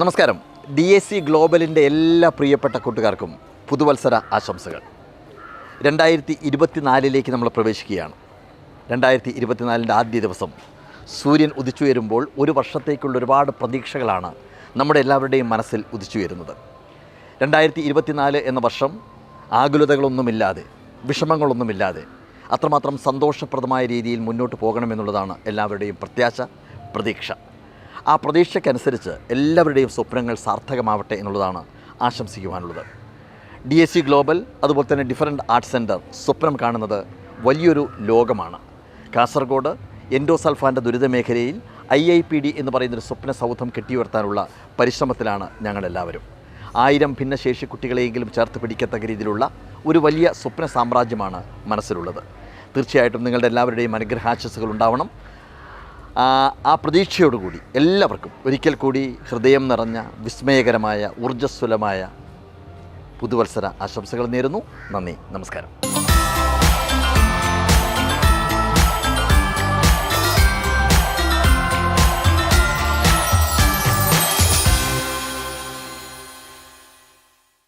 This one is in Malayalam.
നമസ്കാരം. ഡി എസ് സി ഗ്ലോബലിന്റെ എല്ലാ പ്രിയപ്പെട്ട കൂട്ടുകാർക്കും പുതുവത്സര ആശംസകൾ. രണ്ടായിരത്തി ഇരുപത്തിനാലിലേക്ക് നമ്മൾ പ്രവേശിക്കുകയാണ്. രണ്ടായിരത്തി ഇരുപത്തിനാലിന്റെ ആദ്യ ദിവസം സൂര്യൻ ഉദിച്ചുയരുമ്പോൾ ഒരു വർഷത്തേക്കുള്ള ഒരുപാട് പ്രതീക്ഷകളാണ് നമ്മുടെ എല്ലാവരുടെയും മനസ്സിൽ ഉദിച്ചുയരുന്നത്. രണ്ടായിരത്തി ഇരുപത്തിനാല് എന്ന വർഷം ആകുലതകളൊന്നുമില്ലാതെ വിഷമങ്ങളൊന്നുമില്ലാതെ അത്രമാത്രം സന്തോഷപ്രദമായ രീതിയിൽ മുന്നോട്ട് പോകണമെന്നുള്ളതാണ് എല്ലാവരുടെയും പ്രത്യാശ പ്രതീക്ഷ. ആ പ്രതീക്ഷയ്ക്കനുസരിച്ച് എല്ലാവരുടെയും സ്വപ്നങ്ങൾ സാർത്ഥകമാവട്ടെ എന്നുള്ളതാണ് ആശംസിക്കുവാനുള്ളത്. ഡി എസ് സി ഗ്ലോബൽ അതുപോലെ തന്നെ ഡിഫറന്റ് ആർട്ട് സെന്റർ സ്വപ്നം കാണുന്നത് വലിയൊരു ലോകമാണ്. കാസർഗോഡ് എൻഡോസൾഫാന്റെ ദുരിത മേഖലയിൽ ഐ ഐ പി ഡി എന്ന് പറയുന്നൊരു സ്വപ്ന സൗധം കെട്ടിയുയർത്താനുള്ള പരിശ്രമത്തിലാണ് ഞങ്ങളെല്ലാവരും. ആയിരം ഭിന്നശേഷി കുട്ടികളെയെങ്കിലും ചേർത്ത് പിടിക്കത്തക്ക രീതിയിലുള്ള ഒരു വലിയ സ്വപ്ന സാമ്രാജ്യമാണ് മനസ്സിലുള്ളത്. തീർച്ചയായിട്ടും നിങ്ങളുടെ എല്ലാവരുടെയും അനുഗ്രഹാശസ്സുകൾ ഉണ്ടാവണം. ആ പ്രതീക്ഷയോടുകൂടി എല്ലാവർക്കും ഒരിക്കൽ കൂടി ഹൃദയം നിറഞ്ഞ വിസ്മയകരമായ ഊർജസ്വലമായ പുതുവത്സര ആശംസകൾ നേരുന്നു. നന്ദി. നമസ്കാരം.